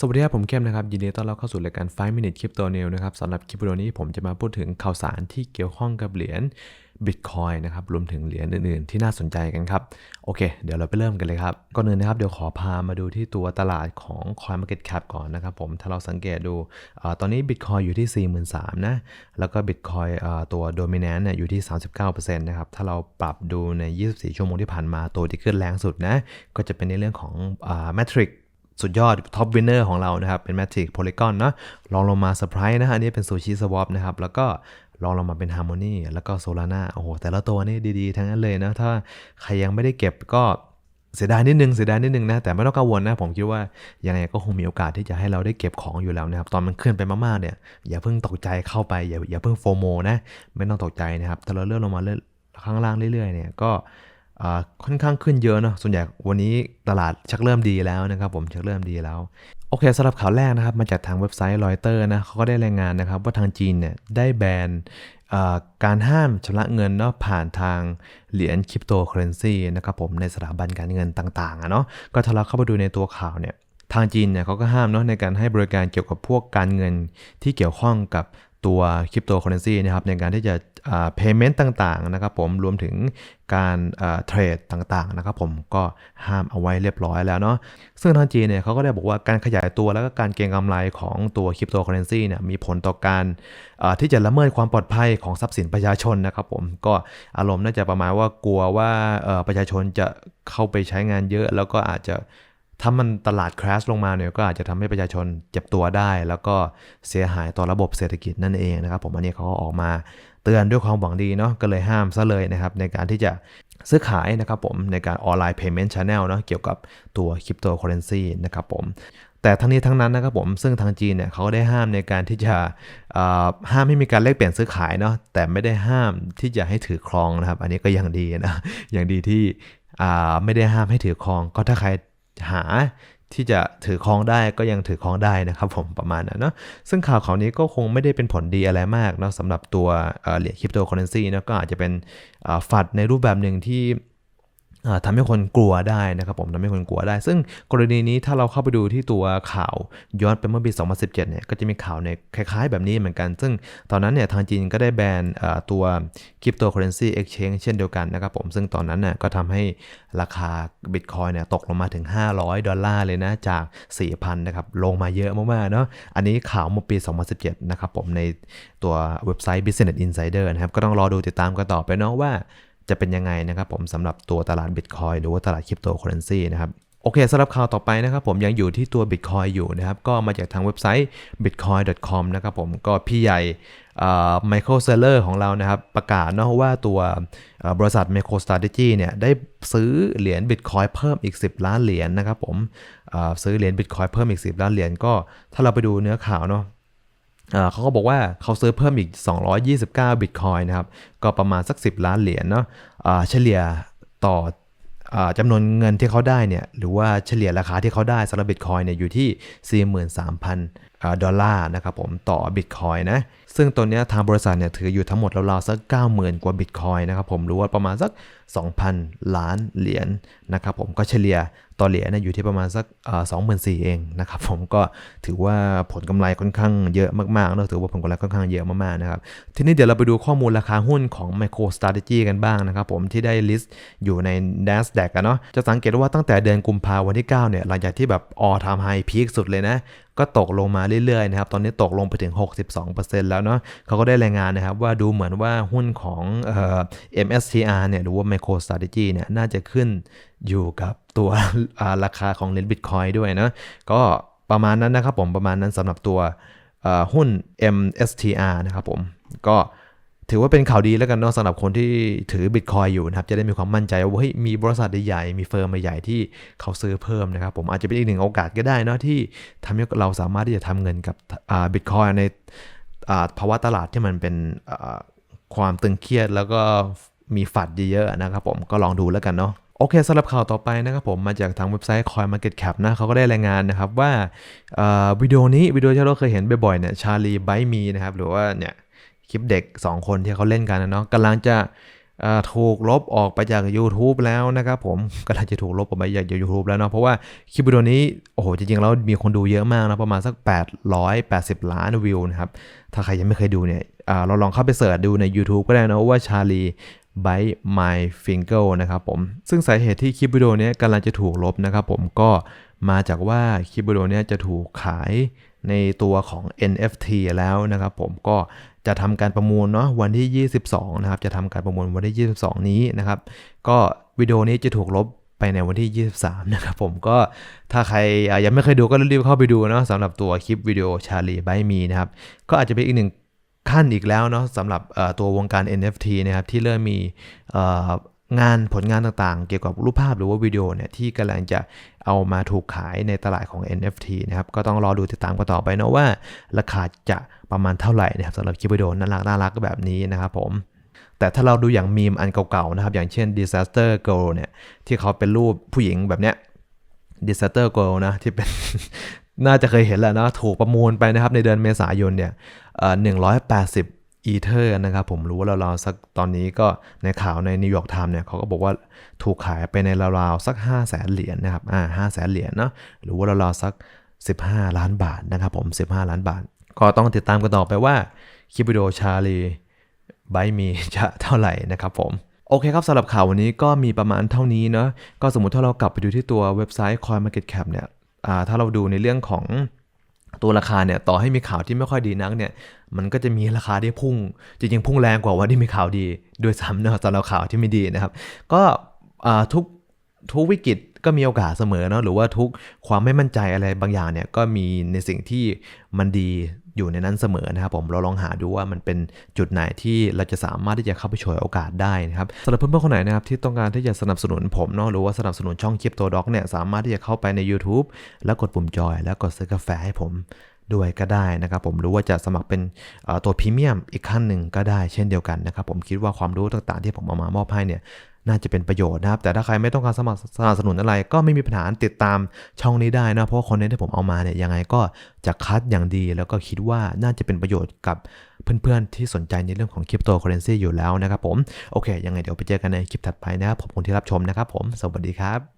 สวัสดีครับ ผมเข้มนะครับ ยินดีต้อนรับเข้าสู่รายการ 5 Minute Crypto News นะครับสำหรับคลิปวิดีโอนี้ผมจะมาพูดถึงข่าวสารที่เกี่ยวข้องกับเหรียญ Bitcoin นะครับรวมถึงเหรียญอื่นๆ ที่น่าสนใจกันครับ โอเค เดี๋ยวเราไปเริ่มกันเลยครับ ก่อนอื่นนะครับ เดี๋ยวขอพามาดูที่ตัวตลาดของ CoinMarketCap ก่อนนะครับผมถ้าเราสังเกตดูอตอนนี้ Bitcoin อยู่ที่ 43,000นะแล้วก็ Bitcoin ตัว Dominant เนี่ยอยู่ที่ 39%นะครับถ้าเราปรับดูใน 24 ชั่วโมงที่ผ่านมาตัวที่ขึ้นแรงสุดนะก็จะเป็นในเรื่องของอ Matrix สุดยอดท็อปวินเนอร์ของเรานะครับ เป็น Matrix Polygon เนาะลองลงมา Surprise นะฮะอันนี้เป็น Sushi Swap นะครับ แล้วก็ลองลงมาเป็น Harmony แล้วก็ Solana โอ้โห แต่ละตัวนี่ดีๆ ทั้งนั้นเลยนะ ถ้าใครยังไม่ได้เก็บก็เสียดายนิดนึงเสียดายนิดนึงนะ แต่ไม่ต้องกังวลนะ ผมคิดว่ายังไงก็คงมีโอกาสที่จะให้เราได้เก็บของอยู่แล้วนะครับ ตอนมันขึ้นไปมากๆเนี่ย อย่าเพิ่งตกใจเข้าไป อย่าอย่าเพิ่งโฟโมนะ ไม่ต้องตกใจนะครับ ถ้าเราเลื่อนลงมาเรื่อยข้างล่างเรื่อยๆเนี่ยก็ ค่อนข้างขึ้นเยอะเนาะส่วนใหญ่วันนี้ตลาดชักเริ่มดีแล้วนะครับผมชักเริ่มดีแล้ว โอเคสำหรับข่าวแรกนะครับมาจากทางเว็บไซต์รอยเตอร์นะเขาก็ได้รายงานนะครับว่าทางจีนเนี่ยได้แบนการห้ามชำระเงินเนาะผ่านทางเหรียญคริปโตเคอเรนซีนะครับผมในสถาบันการเงินต่างๆอะเนาะก็ถ้าเราเข้าไปดูในตัวข่าวเนี่ยทางจีนเนี่ยเขาก็ห้ามเนาะในการให้บริการเกี่ยวกับพวกการเงินที่เกี่ยวข้องกับ ตัวคริปโตเคอเรนซีนะครับในการที่จะอ่า payment ต่างๆนะครับผมรวมถึงการเทรดต่างๆนะครับผมก็ห้ามเอาไว้เรียบร้อยแล้วเนาะซึ่งทางจีนเนี่ยเขาก็ได้บอกว่าการขยายตัวแล้วก็การเก็งกำไรของตัวคริปโตเคอเรนซีเนี่ยมีผลต่อการที่จะละเมิดความปลอดภัยของทรัพย์สินประชาชนนะครับผมก็อารมณ์น่าจะประมาณว่ากลัวว่าประชาชนจะเข้าไปใช้งานเยอะ แล้วก็อาจจะ ถ้ามันตลาด crash ลงมาเนี่ยก็อาจจะทำให้ประชาชนเจ็บตัวได้ แล้วก็เสียหายต่อระบบเศรษฐกิจนั่นเองนะครับ ผมอันนี้เขาก็ออกมาเตือนด้วยความหวังดีเนาะก็เลยห้ามซะเลยนะครับ ในการที่จะซื้อขายนะครับผมในการออนไลน์ payment channel เนาะเกี่ยวกับตัวคริปโตเคอเรนซีนะครับผมแต่ทั้งนี้ทั้งนั้นนะครับผมซึ่งทางจีนเนี่ยเขาก็ได้ห้ามในการที่จะห้ามให้มีการแลกเปลี่ยนซื้อขายเนาะแต่ไม่ได้ห้ามที่จะให้ถือครองนะครับ อันนี้ก็ยังดีนะยังดีที่ไม่ได้ห้ามให้ถือครอง ก็ถ้าใคร หาที่จะถือครองได้ก็ยังถือครองได้นะครับผมประมาณนั้นเนาะซึ่งข่าวข่าวนี้ก็คงไม่ได้เป็นผลดีอะไรมากเนาะสำหรับตัวเอ่อเหรียญคริปโตเคอเรนซีเนาะก็อาจจะเป็นฝัดในรูปแบบหนึ่งที่ ทำให้คนกลัวได้นะครับผมทำให้คนกลัวได้ ซึ่งกรณีนี้ถ้าเราเข้าไปดูที่ตัวข่าวย้อนไปเมื่อปี 2017 เนี่ยก็จะมีข่าวในคล้ายๆ แบบนี้เหมือนกัน ซึ่งตอนนั้นเนี่ยทางจีนก็ได้แบนตัวคริปโตเคอเรนซีเอ็กชแนนเช่นเดียวกันนะครับผม ซึ่งตอนนั้นเนี่ยก็ทำให้ราคาบิตคอยเนี่ยตกลงมาถึง 500 ดอลลาร์เลยนะ จาก 4,000 นะครับลงมาเยอะมากๆเนาะอันนี้ข่าวเมื่อปี 2017 นะครับผมในตัวเว็บไซต์ Business Insider นะครับก็ต้องรอดูติดตามกันต่อไปเนาะว่า จะเป็นยังไงนะครับผมสำหรับตัวตลาด Bitcoin หรือว่าตลาดคริปโตเคอเรนซีนะครับโอเคสำหรับข่าวต่อไปนะครับผมยังอยู่ที่ตัว Bitcoin อยู่นะครับ ก็มาจากทางเว็บไซต์ bitcoin.com นะครับผมก็พี่ใหญ่ไมเคิลเซเลอร์ของเรานะครับ ประกาศเนาะว่าตัวบริษัท MicroStrategy เนี่ยได้ซื้อเหรียญ Bitcoin เพิ่มอีก 10 ล้านเหรียญนะครับผมซื้อเหรียญ Bitcoin เพิ่มอีก 10 ล้านเหรียญก็ถ้าเราไปดูเนื้อข่าวเนาะ เขาก็บอกว่าเขาซื้อเพิ่มอีก 229 บิตคอยนะครับ ก็ประมาณสัก 10 ล้านเหรียญเนาะเฉลี่ยต่อจำนวนเงินที่เขาได้เนี่ยหรือว่าเฉลี่ยราคาที่เขาได้สำหรับบิตคอยเนี่ยอยู่ที่ 43,000 ดอลลาร์นะครับผมต่อบิตคอยนะ ซึ่งตัวเนี้ยทางบริษัทเนี่ยถืออยู่ทั้งหมดราวๆสัก 90,000 กว่าบิตคอยนะครับผมหรือว่าประมาณสัก 2,000 ล้านเหรียญนะครับผมก็เฉลี่ยต่อเหรียญเนี่ยอยู่ที่ประมาณสักสองหมื่นสี่เองนะครับผมก็ถือว่าผลกำไรค่อนข้างเยอะมากๆเนอะถือว่าผลกำไรค่อนข้างเยอะมากๆนะครับทีนี้เดี๋ยวเราไปดูข้อมูลราคาหุ้นของ MicroStrategy กันบ้างนะครับผมที่ได้ลิสต์อยู่ใน NASDAQ กันเนาะจะสังเกตว่าตั้งแต่เดือนกุมภาวันที่ 9เนี่ยหลังจากที่แบบ all time high peak สุดเลยนะก็ตกลงมาเรื่อยๆนะครับ ตอนนี้ตกลงไปถึง 62%แล้วเนาะเขาก็ได้รายงานนะครับว่าดูเหมือนว่าหุ้นของเอ่อ MSTR เนี่ยหรือว่า MicroStrategy เนี่ยน่าจะขึ้นอยู่กับตัวราคาของเหรียญ Bitcoin ด้วยนะก็ประมาณนั้นนะครับผมประมาณนั้นสำหรับตัวหุ้น MSTR นะครับผมก็ ถือว่าเป็นข่าวดีแล้วกันเนาะสำหรับคนที่ถือ Bitcoin อยู่นะครับ จะได้มีความมั่นใจว่าเฮ้ยมีบริษัทใหญ่ๆมีเฟิร์มใหญ่ๆที่เขาซื้อเพิ่มนะครับ ผมอาจจะเป็นอีกหนึ่งโอกาสก็ได้เนาะที่ทำให้เราสามารถที่จะทำเงินกับอ่า Bitcoin ในภาวะตลาดที่มันเป็นความตึงเครียดแล้วก็มีฝัดเยอะๆนะครับผมก็ลองดูแล้วกันเนาะโอเคสำหรับข่าวต่อไปนะครับผมมาจากทางเว็บไซต์ CoinMarketCap นะเขาก็ได้รายงานนะครับว่าวิดีโอนี้วิดีโอที่เราเคยเห็นบ่อยๆเนี่ยชาลีไบมีนะครับหรือว่าเนี่ย คลิปเด็ก 2 คนที่เขาเล่นกันนะเนาะกำลังจะถูกลบออกไปจาก YouTube แล้วนะครับผมกำลังจะถูกลบออกไปจาก YouTube แล้วเนาะเพราะว่าคลิปวิดีโอนี้โอ้โหจริงๆแล้วมีคนดูเยอะมากนะประมาณสัก 880 ล้านวิวนะครับ ถ้าใครยังไม่เคยดูเนี่ยเราลองเข้าไปเสิร์ชดูใน YouTube ก็ได้นะว่าชาลี Bite My Finger นะครับผม ซึ่งสาเหตุที่คลิปวิดีโอนี้กำลังจะถูกลบนะครับผมก็มาจากว่าคลิปวิดีโอนี้จะถูกขาย ในตัวของ NFT แล้วนะครับผมก็จะทำการประมูลเนาะวันที่ 22 นะครับ จะทำการประมูลวันที่ 22 นี้นะครับ ก็วิดีโอนี้จะถูกลบไปในวันที่ 23 นะครับผมก็ถ้าใครยังไม่เคยดูก็รีบเข้าไปดูเนาะสำหรับตัวคลิปวิดีโอชาลีไบมีนะครับ ก็อาจจะเป็นอีกหนึ่งขั้นอีกแล้วเนาะสำหรับตัววงการ NFT นะครับที่เริ่มมี งานผลงานต่างๆ เกี่ยวกับรูปภาพหรือว่าวิดีโอเนี่ยที่กำลังจะเอามาถูกขายในตลาดของ NFT นะครับ ก็ต้องรอดูติดตามกันต่อไปนะว่า ราคาจะประมาณเท่าไหร่นะครับสำหรับคลิปวิดีโอน่ารักน่ารักแบบนี้นะครับผมแต่ถ้าเราดูอย่างมีมอันเก่าๆนะครับ อย่างเช่น Disaster Girl เนี่ยที่เขาเป็นรูปผู้หญิงแบบเนี้ย Disaster Girl นะที่เป็นน่าจะเคยเห็นแล้วนะถูกประมูลไปนะครับในเดือนเมษายนเนี่ยหนึ่งร้อยแปดสิบ อีเทอร์นะครับผมรู้ว่าราๆสักตอนนี้ก็ในข่าวในนิวยอร์กไทม์เนี่ยเขาก็บอกว่าถูกขายไปในราวๆสัก 5 0 0แสนเหรียญนะครับอ่าห้าแสนเหรียญเนาะหรือว่าราวๆสัก 15 ล้านบาทนะครับผม 15 ล้านบาท ก็ต้องติดตามกันต่อไปว่าคลิปวิดีโอชาลีไบมีจะเท่าไหร่นะครับผมโอเคครับสำหรับข่าววันนี้ก็มีประมาณเท่านี้เนาะก็สมมติถ้าเรากลับไปดูที่ตัวเว็บไซต์ CoinMarketCap เนี่ยอ่าถ้าเราดูในเรื่องของ ตัวราคาเนี่ยต่อให้มีข่าวที่ไม่ค่อยดีนักเนี่ยมันก็จะมีราคาที่พุ่ง จริงๆ พุ่งแรงกว่าวันที่มีข่าวดีด้วยซ้ำเนาะตอนเราข่าวที่ไม่ดีนะครับ ก็ทุกทุกวิกฤตก็มีโอกาสเสมอเนาะหรือว่าทุกความไม่มั่นใจอะไรบางอย่างเนี่ยก็มีในสิ่งที่มันดี อยู่ในนั้นเสมอนะครับผมเราลองหาดูว่ามันเป็นจุดไหนที่เราจะสามารถที่จะเข้าไปฉวยโอกาสได้นะครับสำหรับเพื่อนๆคนไหนนะครับที่ต้องการที่จะสนับสนุนผมเนาะหรือว่าสนับสนุนช่องคลิปตัวด็อกเนี่ยสามารถที่จะเข้าไปใน YouTube แล้วกดปุ่มจอย แล้วกดซื้อกาแฟให้ผมด้วยก็ได้นะครับผมหรือว่าจะสมัครเป็นตัวพรีเมียมอีกขั้นหนึ่งก็ได้เช่นเดียวกันนะครับผมคิดว่าความรู้ต่างๆ ที่ผมเอามามอบให้เนี่ย น่าจะเป็นประโยชน์นะครับ แต่ถ้าใครไม่ต้องการสมัครสนับสนุนอะไร ก็ไม่มีปัญหาติดตามช่องนี้ได้นะ เพราะคอนเทนต์ที่ผมเอามาเนี่ยยังไงก็จะคัดอย่างดี แล้วก็คิดว่าน่าจะเป็นประโยชน์กับเพื่อนๆที่สนใจในเรื่องของคริปโตเคอเรนซีอยู่แล้วนะครับผม โอเค ยังไงเดี๋ยวไปเจอกันในคลิปถัดไปนะครับขอบคุณที่รับชมนะครับผม สวัสดีครับ